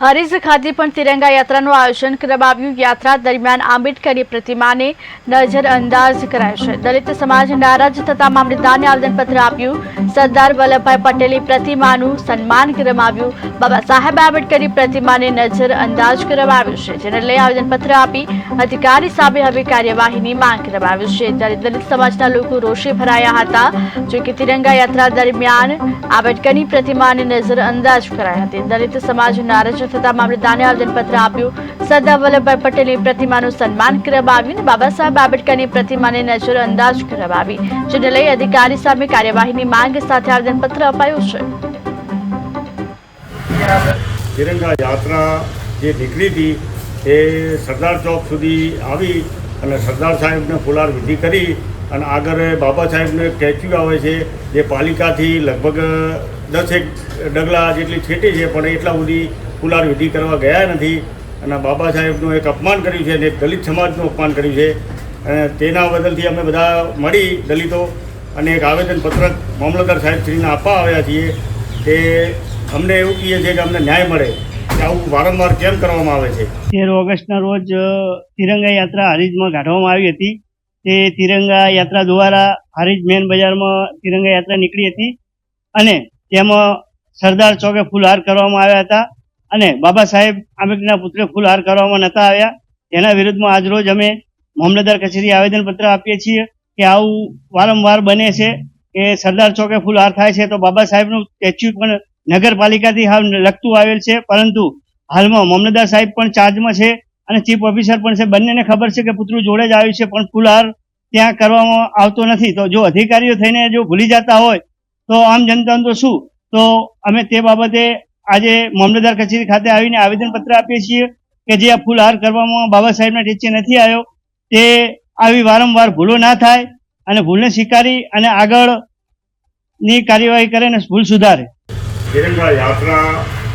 હરીજ ખાતે પણ તિરંગા યાત્રાનું આયોજન કરવામાં આવ્યું યાત્રા દરમિયાન આંબેડકરની પ્રતિમાને નજરઅંદાજ કરાય છે દલિત સમાજ નારાજ થતા મામલતદારને આવેદનપત્ર આપ્યું. સરદાર વલ્લભભાઈ પટેલની પ્રતિમાનું સન્માન કરવામાં આવ્યું બાબા સાહેબ આંબેડકરની પ્રતિમાને નજરઅંદાજ કરવામાં આવ્યું છે. જેને લઈ આવેદનપત્ર આપી અધિકારી સામે હવે કાર્યવાહીની માંગ કરવામાં આવી છે. ત્યારે દલિત સમાજના લોકો રોષે ભરાયા હતા. જો કે તિરંગા યાત્રા દરમિયાન આંબેડકરની પ્રતિમાને નજરઅંદાજ કરાઈ હતી. દલિત સમાજ નારાજ થતા મામલતદારને આવેદનપત્ર આપ્યું. સરદાર વલ્લભભાઈ પટેલની પ્રતિમાનું સન્માન કરવામાં આવ્યું અને બાબા સાહેબ આંબેડકરની પ્રતિમાને નજરઅંદાજ કરવામાં આવી જેને લઈ અધિકારી સામે કાર્યવાહીની માંગ સાથે આવેદનપત્ર અપાયું છે. તિરંગા યાત્રા જે નીકળી હતી, એ સરદાર ચોક સુધી આવી અને સરદાર સાહેબને ફુલાર વિધિ કરી અને આગળ બાબા સાહેબનું એક સ્ટેચ્યુ આવે છે, જે પાલિકાથી લગભગ દસેક ડગલા જેટલી છેટી છે, પણ એટલા સુધી ફુલાર વિધિ કરવા ગયા નથી. અને બાબા સાહેબનું એક અપમાન કર્યું છે અને એક દલિત સમાજનું અપમાન કર્યું છે. અને તેના બદલથી અમે બધા મળી દલિતો અને એક આવેદનપત્રક મામલતદાર સાહેબશ્રીને આપવા આવ્યા છીએ કે અમને એવું કહીએ છીએ કે અમને ન્યાય મળે કે આવું વારંવાર કેમ કરવામાં આવે છે? તેર ઓગસ્ટના રોજ તિરંગા યાત્રા હારીજમાં કાઢવામાં આવી હતી. તે તિરંગા યાત્રા દ્વારા હારીજ મેન બજારમાં તિરંગા યાત્રા નીકળી હતી. અને તેમાં સરદાર ચોકે ફૂલહાર કરવામાં આવ્યા હતા. અને બાબા સાહેબ આંબેડકરના પુત્રે ફૂલહાર કરવામાં નહોતા આવ્યા. તેના વિરુદ્ધમાં આજરોજ અમે મામલતદાર કચેરી આવેદનપત્ર આપીએ છીએ કે આવું વારંવાર બને છે કે સરદાર ચોકે ફૂલહાર થાય છે તો બાબા સાહેબનું સ્ટેચ્યુ પણ નગરપાલિકાથી હાલ લગતું આવેલ છે. પરંતુ હાલમાં મામલતદાર સાહેબ પણ ચાર્જમાં છે અને ચીફ ઓફિસર પણ છે. બંનેને ખબર છે કે પુતળું જોડે જ આવ્યું છે પણ ફૂલહાર ત્યાં કરવામાં આવતો નથી. તો જો અધિકારીઓ થઈને જો ભૂલી જતા હોય તો આમ જનતાનું તો શું? તો અમે તે બાબતે આજે મામલતદાર કચેરી ખાતે આવીને આવેદનપત્ર આપીએ છીએ કે જે આ ફૂલહાર કરવામાં બાબા સાહેબના ટેચે નથી આવ્યો, તે આવી વારંવાર ભૂલો ના થાય અને ભૂલને સ્વીકારી અને આગળની કાર્યવાહી કરે અને ભૂલ સુધારે. યાત્રા